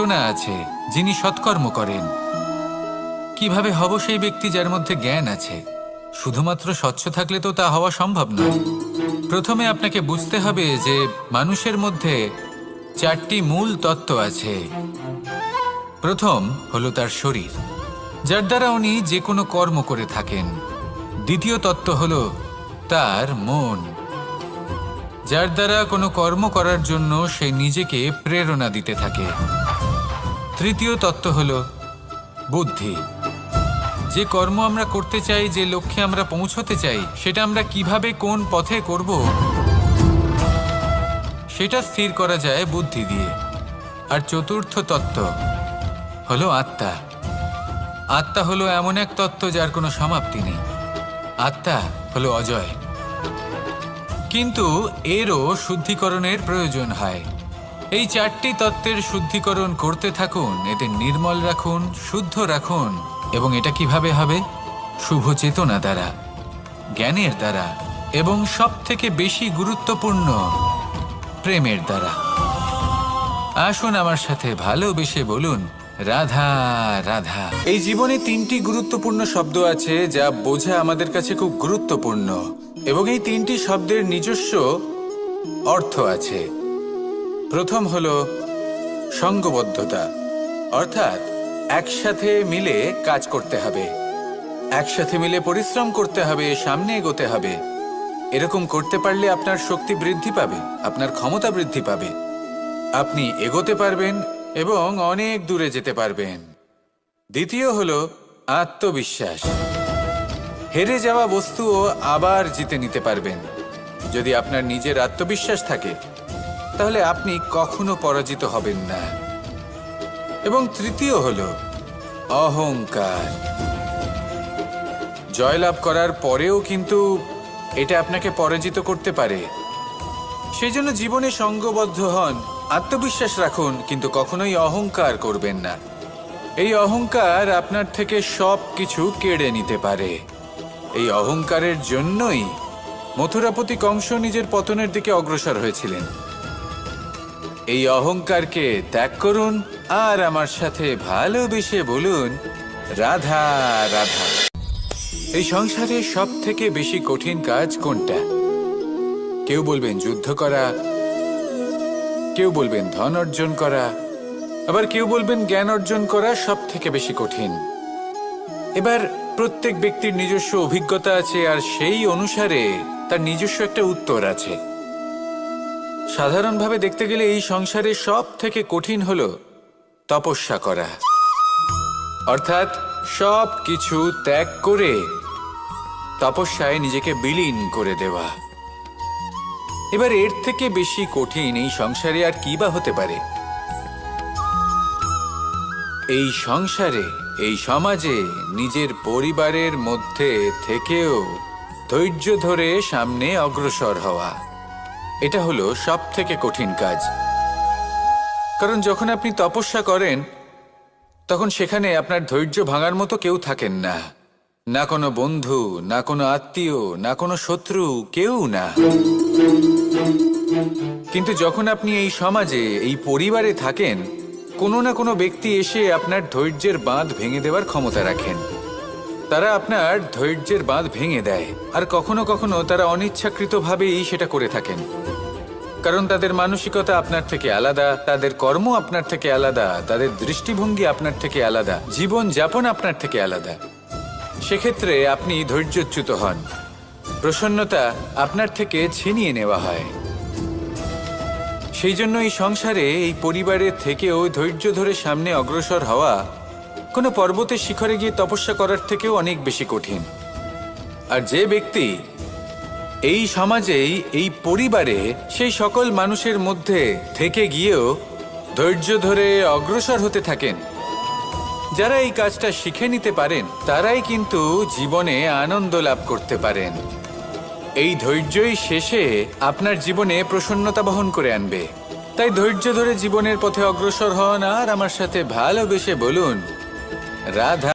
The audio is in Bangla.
চেতনা আছে, যিনি সৎকর্ম করেন। কীভাবে হব সেই ব্যক্তি যার মধ্যে জ্ঞান আছে? শুধুমাত্র স্বচ্ছ থাকলে তো তা হওয়া সম্ভব নয়। প্রথমে আপনাকে বুঝতে হবে যে মানুষের মধ্যে চারটি মূল তত্ত্ব আছে। প্রথম হলো তার শরীর, যার দ্বারা উনি যে কোনো কর্ম করে থাকেন। দ্বিতীয় তত্ত্ব হল তার মন, যার দ্বারা কোনো কর্ম করার জন্য সে নিজেকে প্রেরণা দিতে থাকে। তৃতীয় তত্ত্ব হলো বুদ্ধি। যে কর্ম আমরা করতে চাই, যে লক্ষ্যে আমরা পৌঁছতে চাই, সেটা আমরা কীভাবে কোন পথে করব, সেটা স্থির করা যায় বুদ্ধি দিয়ে। আর চতুর্থ তত্ত্ব হলো আত্মা। আত্মা হলো এমন এক তত্ত্ব যার কোনো সমাপ্তি নেই। আত্মা হলো অজয়। কিন্তু এরও শুদ্ধিকরণের প্রয়োজন হয়। এই চারটি তত্ত্বের শুদ্ধিকরণ করতে থাকুন এদের নির্মল রাখুন, শুদ্ধ রাখুন, এবং এটা কীভাবে হবে? শুভ চেতনা দ্বারা, জ্ঞানের দ্বারা, এবং সব থেকে বেশি গুরুত্বপূর্ণ, প্রেমের দ্বারা। আসুন আমার সাথে ভালোবেসে বলুন, রাধা রাধা। এই জীবনে তিনটি গুরুত্বপূর্ণ শব্দ আছে যা বোঝা আমাদের কাছে খুব গুরুত্বপূর্ণ, এবং এই তিনটি শব্দের নিজস্ব অর্থ আছে। প্রথম হল সঙ্গবদ্ধতা, অর্থাৎ একসাথে মিলে কাজ করতে হবে। একসাথে মিলে পরিশ্রম করতে হবে, সামনে এগোতে হবে। এরকম করতে পারলে আপনার শক্তি বৃদ্ধি পাবে, আপনার ক্ষমতা বৃদ্ধি পাবে। আপনি এগোতে পারবেন এবং অনেক দূরে যেতে পারবেন। দ্বিতীয় হল আত্মবিশ্বাস। হেরে যাওয়া বস্তুও আবার জিতে নিতে পারবেন। যদি আপনার নিজের আত্মবিশ্বাস থাকে তাহলে আপনি কখনো পরাজিত হবেন না। এবং তৃতীয় হলো, অহংকার। জয়লাভ করার পরেও কিন্তু এটা আপনাকে পরাজিত করতে পারে। সেই জন্য জীবনে সঙ্গবদ্ধ হন, আত্মবিশ্বাস রাখুন, কিন্তু কখনোই অহংকার করবেন না। এই অহংকার আপনার থেকে সব কিছু কেড়ে নিতে পারে। এই অহংকারের জন্যই মথুরাপতি কংস নিজের পতনের দিকে অগ্রসর হয়েছিলেন। এই অহংকারকে ত্যাগ করুন আর আমার সাথে ভালোবেসে বলুন, রাধা রাধা। এই সংসারে সব থেকে বেশি কঠিন কাজ কোনটা? কেউ বলবেন যুদ্ধ করা, কেউ বলবেন ধন অর্জন করা, আবার কেউ বলবেন জ্ঞান অর্জন করা সব থেকে বেশি কঠিন। এবার প্রত্যেক ব্যক্তির নিজস্ব অভিজ্ঞতা আছে আর সেই অনুসারে তার নিজস্ব একটা উত্তর আছে। সাধারণভাবে দেখতে গেলে এই সংসারে সব থেকে কঠিন হল তপস্যা করা। অর্থাৎ সব কিছু ত্যাগ করে তপস্যায় নিজেকে বিলীন করে দেওয়া। এবার এর থেকে বেশি কঠিন এই সংসারে আর কি বা হতে পারে? এই সংসারে, এই সমাজে নিজের পরিবারের মধ্যে থেকেও ধৈর্য ধরে সামনে অগ্রসর হওয়া। এটা হলো সব থেকে কঠিন কাজ। কারণ যখন আপনি তপস্যা করেন, তখন সেখানে আপনার ধৈর্য ভাঙার মতো কেউ থাকেন না। না কোনো বন্ধু, না কোনো আত্মীয়, না কোনো শত্রু, কেউ না। কিন্তু যখন আপনি এই সমাজে, এই পরিবারে থাকেন, কোনো না কোনো ব্যক্তি এসে আপনার ধৈর্যের বাঁধ ভেঙে দেওয়ার ক্ষমতা রাখেন। তারা আপনার ধৈর্যের বাঁধ ভেঙে দেয় আর কখনো কখনো তারা অনিচ্ছাকৃতভাবেই সেটা করে থাকেন। কারণ তাদের মানসিকতা আপনার থেকে আলাদা, তাদের কর্ম আপনার থেকে আলাদা, তাদের দৃষ্টিভঙ্গি আপনার থেকে আলাদা জীবন যাপন আপনার থেকে আলাদা। সেক্ষেত্রে আপনি ধৈর্যচ্যুত হন। প্রসন্নতা আপনার থেকে ছিনিয়ে নেওয়া হয়। সেই জন্য এই সংসারে এই পরিবারের থেকেও ধৈর্য ধরে সামনে অগ্রসর হওয়া কোনো পর্বতের শিখরে গিয়ে তপস্যা করার থেকেও অনেক বেশি কঠিন। আর যে ব্যক্তি এই সমাজেই, এই পরিবারে, সেই সকল মানুষের মধ্যে থেকে গিয়েও ধৈর্য ধরে অগ্রসর হতে থাকেন। যারা এই কাজটা শিখে নিতে পারেন, তারাই কিন্তু জীবনে আনন্দ লাভ করতে পারেন। এই ধৈর্যই শেষে আপনার জীবনে প্রসন্নতা বহন করে আনবে। তাই ধৈর্য ধরে জীবনের পথে অগ্রসর হন আর আমার সাথে ভালোবেসে বলুন রাধা